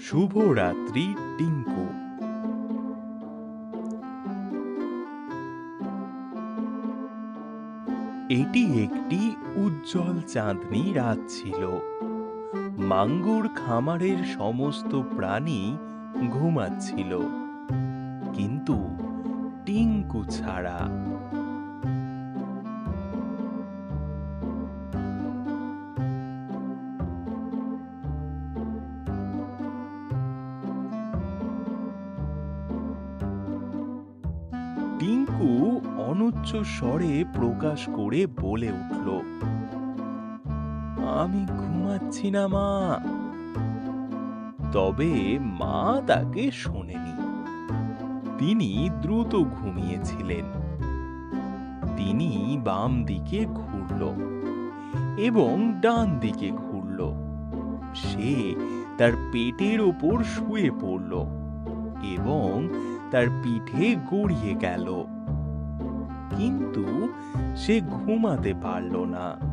শুভরাত্রি, টিঙ্কু। এটি একটি উজ্জ্বল চাঁদনি রাত ছিল। মাঙ্গুর খামারের সমস্ত প্রাণী ঘুমাচ্ছিল। কিন্তু টিঙ্কু ছাড়া টিঙ্কু অনুচ্চ স্বরে প্রকাশ করে বলে উঠল, আমি ঘুমাচ্ছি না, মা। তবে মা তাকে শোনেনি। তিনি দ্রুত ঘুমিয়েছিলেন। তিনি বাম দিকে ঘুরল এবং ডান দিকে ঘুরল। সে তার পেটের ওপর শুয়ে পড়ল এবং তার পিঠে গড়িয়ে গেল। কিন্তু সে ঘুমাতে পারল না।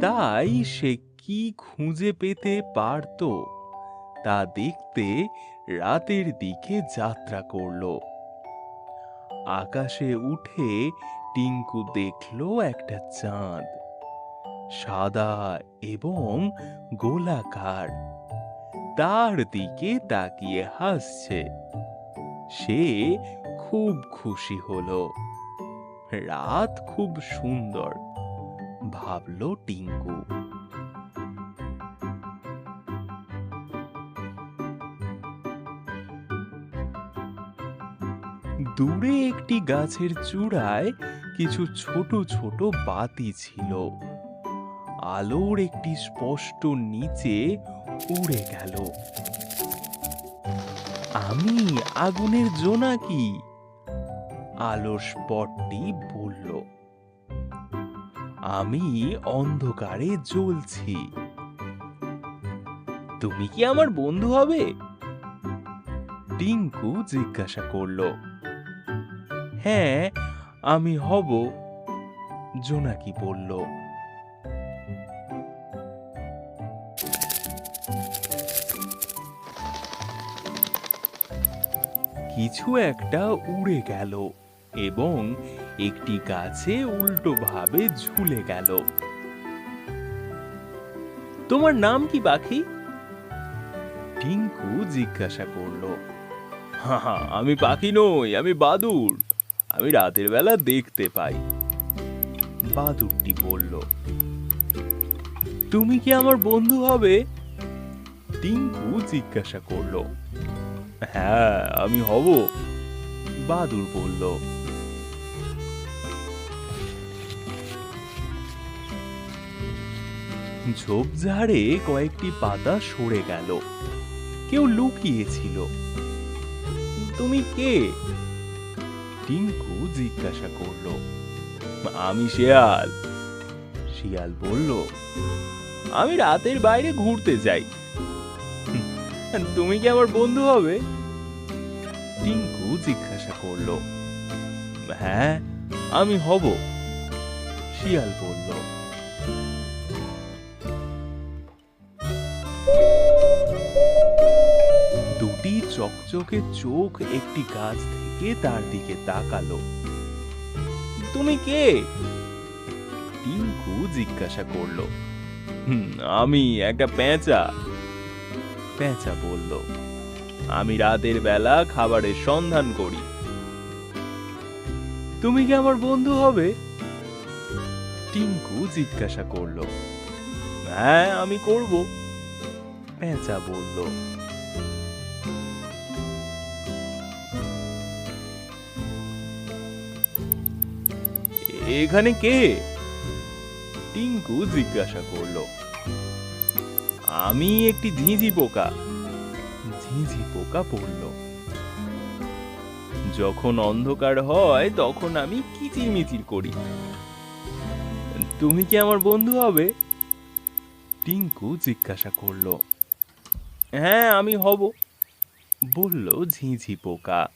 তাই সে কি খুঁজে পেতে পারত, তা দেখতে রাতের দিকে যাত্রা করল। আকাশে উঠে টিঙ্কু দেখল একটা চাঁদ। সাদা এবং গোলাকার। তার দিকে তাকিয়ে হাসছে। সে খুব খুশি হলো। রাত খুব সুন্দর, ভাবল টিঙ্কু। দূরে একটি গাছের চূড়ায় কিছু ছোট ছোট বাতি ছিল। আলোর একটি স্পষ্ট নিচে উড়ে গেল। আমি, আগুনের জোনাকি আলোর স্পটটি বলল। আমি অন্ধকারে জ্বলছি। তুমি কি আমার বন্ধু হবে? টিঙ্কু জিজ্ঞাসা করল। হ্যাঁ আমি হব। জোনাকি বলল। কিছু একটা উড়ে গেল এবং একটি গাছে উল্টোভাবে ঝুলে গেল। তোমার নাম কি, পাখি? টিঙ্কু জিজ্ঞাসা করল। হা হা, আমি পাখি নই, আমি বাদুর আমি রাতের বেলা দেখতে পাই। বাদুরটি বলল, তুমি কি আমার বন্ধু হবে? টিঙ্কু জিজ্ঞাসা করল হ্যাঁ আমি হব। বাদুর বলল, ঝোপঝাড়ে কয়েকটি পাতা সরে গেল। কেউ লুকিয়েছিল। তুমি কে? টিঙ্কু জিজ্ঞাসা করল, আমি শিয়াল। শিয়াল বলল, আমি রাতের বাইরে ঘুরতে যাই। তুমি কি আমার বন্ধু হবে? টিঙ্কু জিজ্ঞাসা করল হ্যাঁ আমি হব। শিয়াল বলল, দুটি চকচকে চোখ একটি গাছ থেকে তার দিকে তাকালো? তুমি কে? টিঙ্কু জিজ্ঞাসা করল। আমি একটা পেঁচা পেঁচা বলল, আমি রাতের বেলা খাবারের সন্ধান করি। তুমি কি আমার বন্ধু হবে? টিঙ্কু জিজ্ঞাসা করল হ্যাঁ আমি করব। পেঁচা বলল এখানে কে? টিঙ্কু জিজ্ঞাসা করল। আমি একটি ঝিঁঝি পোকা। ঝিঁঝি পোকা পড়ল। যখন অন্ধকার হয়, তখন আমি কিচিরমিচির করি। তুমি কি আমার বন্ধু হবে? টিঙ্কু জিজ্ঞাসা করল। হ্যাঁ আমি হব। বলল ঝিঝি পোকা।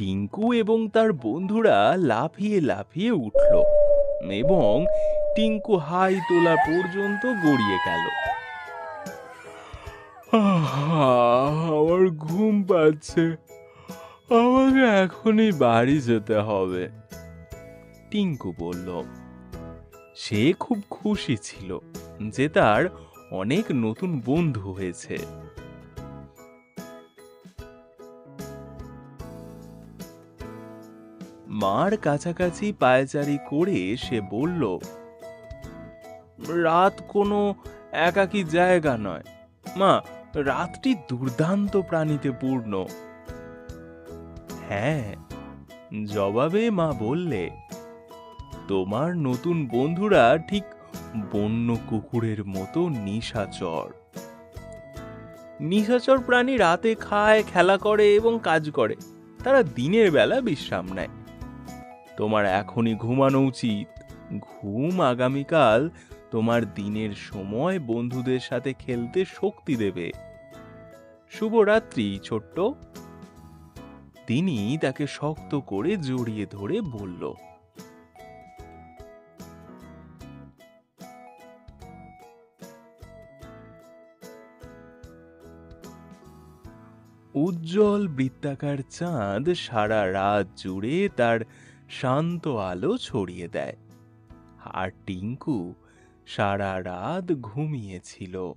টিঙ্কু এবং তার বন্ধুরা লাফিয়ে লাফিয়ে উঠল এবং টিঙ্কু হাই তোলা পর্যন্ত গড়িয়ে গেল। আমার ঘুম পাচ্ছে। আমাকে এখনই বাড়ি যেতে হবে। টিঙ্কু বলল, সে খুব খুশি ছিল যে তার অনেক নতুন বন্ধু হয়েছে। মার কাছাকাছি পায়চারি করে সে বলল, রাত কোনো একাকী জায়গা নয়। মা, রাতটি দুর্দান্ত প্রাণীতে পূর্ণ। হ্যাঁ জবাবে মা বললে, তোমার নতুন বন্ধুরা ঠিক বন্য কুকুরের মতো নিশাচর। নিশাচর প্রাণী রাতে খায়, খেলা করে এবং কাজ করে। তারা দিনের বেলা বিশ্রাম নেয়। তোমার এখনই ঘুমানো উচিত। ঘুম আগামীকাল তোমার দিনের সময় বন্ধুদের সাথে খেলতে শক্তি দেবে। শুভরাত্রি, ছোট্ট। তিনি তাকে শক্ত করে জড়িয়ে ধরে বলল, উজ্জ্বল বৃত্তাকার চাঁদ সারা রাত জুড়ে তার শান্ত আলো ছড়িয়ে দেয়। আর টিঙ্কু সারা রাত ঘুমিয়েছিল।